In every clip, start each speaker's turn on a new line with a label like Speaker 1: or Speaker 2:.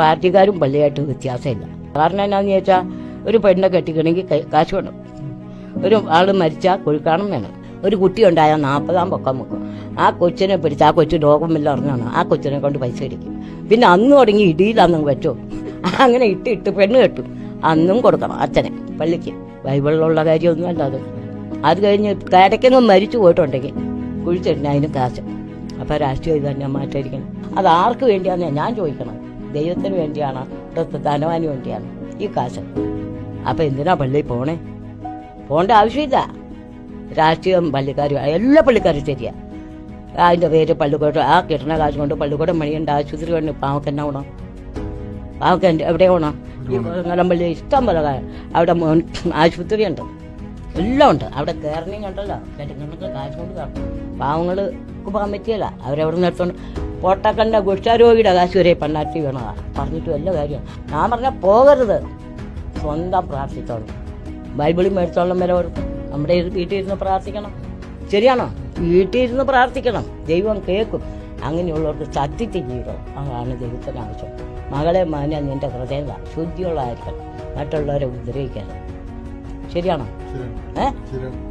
Speaker 1: പാർട്ടിക്കാരും പള്ളിയായിട്ട് വ്യത്യാസമില്ല. കാരണം എന്നാന്ന് ചോദിച്ചാൽ ഒരു പെണ്ണെ കെട്ടിക്കണമെങ്കിൽ കാശ് വേണം. ഒരു ആൾ മരിച്ചാൽ കൊഴുക്കാണം വേണം. ഒരു കുട്ടി ഉണ്ടായാൽ നാൽപ്പതാം പൊക്കം വെക്കും. ആ കൊച്ചിനെ പിടിച്ച് ആ കൊച്ചു രോഗമില്ല അറിഞ്ഞാണ് ആ കൊച്ചിനെ കൊണ്ട് പൈസ അടിക്കും പിന്നെ അന്ന് തുടങ്ങി ഇടിയിലാന്നും വെച്ചോ അങ്ങനെ ഇട്ട് ഇട്ട് പെണ്ണ് കെട്ടു. അന്നും കൊടുക്കണം അച്ഛനെ പള്ളിക്ക്. ബൈബിളിലുള്ള കാര്യമൊന്നുമല്ല അത്. അത് കഴിഞ്ഞ് കരയ്ക്കൊന്നും മരിച്ചു പോയിട്ടുണ്ടെങ്കിൽ കുഴിച്ചിട്ടിന് അതിന് കാശ്. അപ്പോൾ രാഷ്ട്രീയം ഇത് തന്നെ മാറ്റായിരിക്കണം അത് ആർക്ക് വേണ്ടിയാണെന്ന് ഞാൻ ചോദിക്കണം. ദൈവത്തിന് വേണ്ടിയാണ് ധനവാന് വേണ്ടിയാണ് ഈ കാശ്. അപ്പൊ എന്തിനാ പള്ളിയിൽ പോണേ? പോകേണ്ട ആവശ്യമില്ല. രാഷ്ട്രീയം പള്ളിക്കാരും എല്ലാ പള്ളിക്കാരും ശരിയാ. അതിന്റെ പേര് പള്ളിക്കോട്ട് ആ കിട്ടണ കാശ് കൊണ്ട് പള്ളിക്കൂടം മണിയുണ്ട് ആശുപത്രി കൊണ്ട് പാവക്ക് എന്നാ ഗുണം? പാവക്ക് എന്റെ എവിടെ ഈ നിലമ്പള്ളി ഇഷ്ടം പോലെ അവിടെ ആശുപത്രി ഉണ്ട്. എല്ലാം ഉണ്ട്. അവിടെ കയറണേം കണ്ടല്ലോ കാശ് കൊണ്ട് കയറണം പാവങ്ങൾക്ക് പോകാൻ പറ്റിയല്ല. അവരവിടെ നിന്ന് എടുത്തോണ്ട് പൊട്ടക്കണ്ട കുഷ്ഠരോഗിയുടെ കാശ് വരെ പെണ്ണാട്ടി വീണതാണ് പറഞ്ഞിട്ട് വല്ല കാര്യം. ഞാൻ പറഞ്ഞാൽ പോകരുത്. സ്വന്തം പ്രാർത്ഥിച്ചോളൂ. ബൈബിളിൽ മേടിച്ചോളം വരെ ഓർക്കും നമ്മുടെ ഇരുന്ന് പ്രാർത്ഥിക്കണം. ശരിയാണോ? വീട്ടിൽ ഇരുന്ന് പ്രാർത്ഥിക്കണം. ദൈവം കേൾക്കും. അങ്ങനെയുള്ളവർക്ക് സത്യത്തിൽ ജീവിതം. അതാണ് ദൈവത്തിന് ആവശ്യം. മകളെ മകനെ നിന്റെ ഹൃദയം ശുദ്ധിയുള്ളതായിരിക്കണം. മറ്റുള്ളവരെ ഉപദ്രവിക്കരുത്. ശരിയാണോ? ഏ?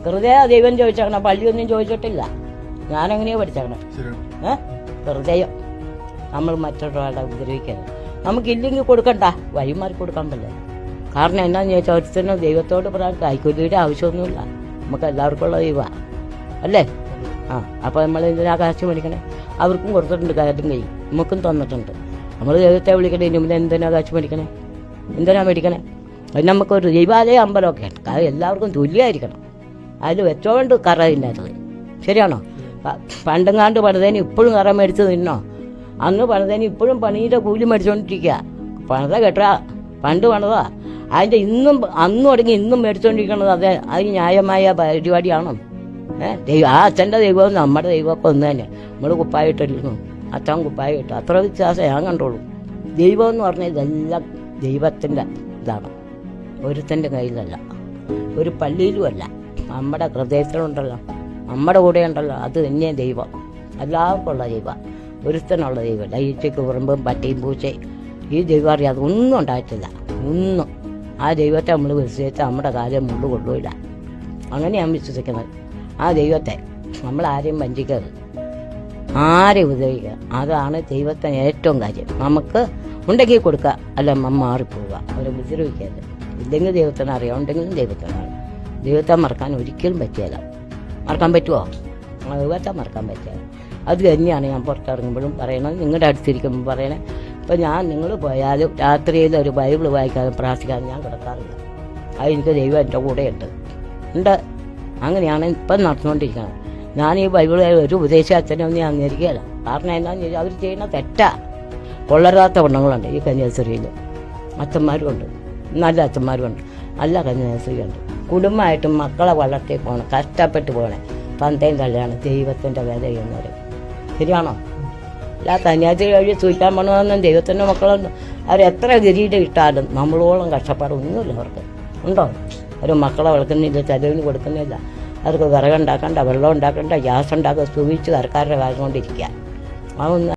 Speaker 1: ഹൃദയ ദൈവം ചോദിച്ചേക്കണം പള്ളിയൊന്നും ചോദിച്ചിട്ടില്ല. ഞാനെങ്ങനെയാ പഠിച്ചേക്കണം? ഏഹ് ഹൃദയം നമ്മൾ മറ്റൊരാളെ ഉപദ്രവിക്കരുത്. നമുക്കില്ലെങ്കിൽ കൊടുക്കണ്ട. വഴിമാറി കൊടുക്കാൻ പറ്റില്ല. കാരണം എന്നാന്ന് ചോദിച്ചാൽ ഒരുത്തന്നെ ദൈവത്തോട് പറയാൻ കൈക്കൂലിയുടെ ആവശ്യമൊന്നുമില്ല. നമുക്ക് എല്ലാവർക്കും ഉള്ള ദൈവമാണ് അല്ലേ? ആ അപ്പോൾ നമ്മൾ എന്തിനാ കാശ് മേടിക്കണേ? അവർക്കും കൊടുത്തിട്ടുണ്ട് കാര്യം കൈ നമുക്കും തന്നിട്ടുണ്ട്. നമ്മൾ ദൈവത്തെ വിളിക്കണേ ഇനി മുന്നേ എന്തിനാ കാശ് മേടിക്കണേ? എന്തിനാ മേടിക്കണേ? അത് നമുക്കൊരു ദൈവാലയ അമ്പലമൊക്കെ ഉണ്ട്. അത് എല്ലാവർക്കും തുല്യമായിരിക്കണം. അതിൽ വെച്ചോണ്ട് കറ ഇല്ലാത്തത്. ശരിയാണോ? പണ്ടെങ്ങാണ്ട് പണിതേന് ഇപ്പോഴും കറ മേടിച്ച് നിന്നോ അന്ന് പണിതേന് ഇപ്പോഴും പണിയുടെ കൂലി മേടിച്ചുകൊണ്ടിരിക്കുക പണിത കേട്ടാ പണ്ട് പണിതാ. അതിന്റെ ഇന്നും അന്നും തുടങ്ങി ഇന്നും മേടിച്ചുകൊണ്ടിരിക്കണത് അതെ അത് ന്യായമായ പരിപാടിയാണോ. ഏഹ് ദൈവം ആ അച്ഛന്റെ ദൈവവും നമ്മുടെ ദൈവമൊക്കെ ഒന്ന് തന്നെ. നമ്മൾ കുപ്പായിട്ടിരുന്നു അച്ഛൻ കുപ്പായിട്ട്. അത്ര വ്യത്യാസം ഞാൻ കണ്ടോളൂ. ദൈവം എന്ന് പറഞ്ഞാൽ ഇതെല്ലാം ദൈവത്തിന്റെ ഇതാണ്. ഒരുത്തന്റെ കയ്യിലല്ല. ഒരു പള്ളിയിലുമല്ല. നമ്മുടെ ഹൃദയത്തിലുണ്ടല്ലോ. നമ്മുടെ കൂടെ ഉണ്ടല്ലോ അത് തന്നെ ദൈവം. എല്ലാവർക്കും ഉള്ള ദൈവം. ഒരുത്തനുള്ള ദൈവമല്ല ഈച്ചയ്ക്ക് ഉറുമ്പും പട്ടിയും പൂച്ചയും. ഈ ദൈവം അറിയാം അതൊന്നും ഉണ്ടായിട്ടില്ല. ഒന്നും. ആ ദൈവത്തെ നമ്മൾ വിശ്വസിച്ച് നമ്മുടെ കാര്യം മുള്ളു കൊള്ളില്ല അങ്ങനെയാണ് വിശ്വസിക്കുന്നത്. ആ ദൈവത്തെ നമ്മൾ ആരെയും വഞ്ചിക്കരുത്. ആരെ ഉപദ്രവിക്കുക? അതാണ് ദൈവത്തിന് ഏറ്റവും കാര്യം. നമുക്ക് ഉണ്ടെങ്കിൽ കൊടുക്കുക അല്ല നമ്മ മാറിപ്പോവുക. അവരെ ഉപദ്രവിക്കരുത്. ഇല്ലെങ്കിൽ ദൈവത്തിനറിയാം ഉണ്ടെങ്കിലും ദൈവത്തിനറിയാം. ദൈവത്തെ മറക്കാൻ ഒരിക്കലും പറ്റിയല്ല മറക്കാൻ പറ്റുമോ ദൈവത്തെ മറക്കാൻ പറ്റില്ല. അത് തന്നെയാണ് ഞാൻ പുറത്തിറങ്ങുമ്പോഴും പറയണത്. നിങ്ങളുടെ അടുത്തിരിക്കുമ്പോൾ പറയണേ ഇപ്പം ഞാൻ നിങ്ങൾ പോയാലും രാത്രിയിൽ ഒരു ബൈബിൾ വായിക്കാതെ പ്രാർത്ഥിക്കാതെ ഞാൻ കിടക്കാറില്ല. അത് എനിക്ക് ദൈവം എന്റെ കൂടെ ഉണ്ട്. ഉണ്ട് അങ്ങനെയാണ് ഇപ്പം നടന്നുകൊണ്ടിരിക്കുന്നത് ഞാൻ ഈ ബൈബിൾ ഒരു ഉപദേശ അച്ഛനൊന്നും ഞാൻ അംഗീകരിക്കുകയില്ല. കാരണം എന്താണെന്ന് ചോദിച്ചാൽ അവർ ചെയ്യുന്ന തെറ്റാ. കൊള്ളരാത്ത പെണ്ണുങ്ങളുണ്ട് ഈ കന്യാസ്ത്രീയിൽ അച്ഛന്മാരുമുണ്ട്. നല്ല അച്ഛന്മാരുമുണ്ട്. നല്ല കന്യാസ്ത്രീയുണ്ട്. കുടുംബമായിട്ടും മക്കളെ വളർത്തി പോകണം കഷ്ടപ്പെട്ട് പോകണേ പന്തയും തള്ളിയാണ് ദൈവത്തിന്റെ വില ചെയ്യുന്നവർ ശരിയാണോ? അല്ല കന്യാസ്ത്രീ വഴി സൂചിക്കാൻ പോകണമെന്നും ദൈവത്തിന്റെ മക്കളൊന്നും അവരെത്ര ഗതിയിട്ട് ഇട്ടാലും നമ്മളോളം കഷ്ടപ്പാടൊന്നുമില്ല അവർക്ക്. ഉണ്ടോ? അവർ മക്കളെ വളർത്തുന്നില്ല ചെലവിന് കൊടുക്കുന്നില്ല. അവർക്ക് വിറകുണ്ടാക്കണ്ട വെള്ളം ഉണ്ടാക്കണ്ട ഗ്യാസ് ഉണ്ടാക്കുക സൂക്ഷിച്ച് സർക്കാരുടെ കാര്യം കൊണ്ടിരിക്കുക. അതൊന്നും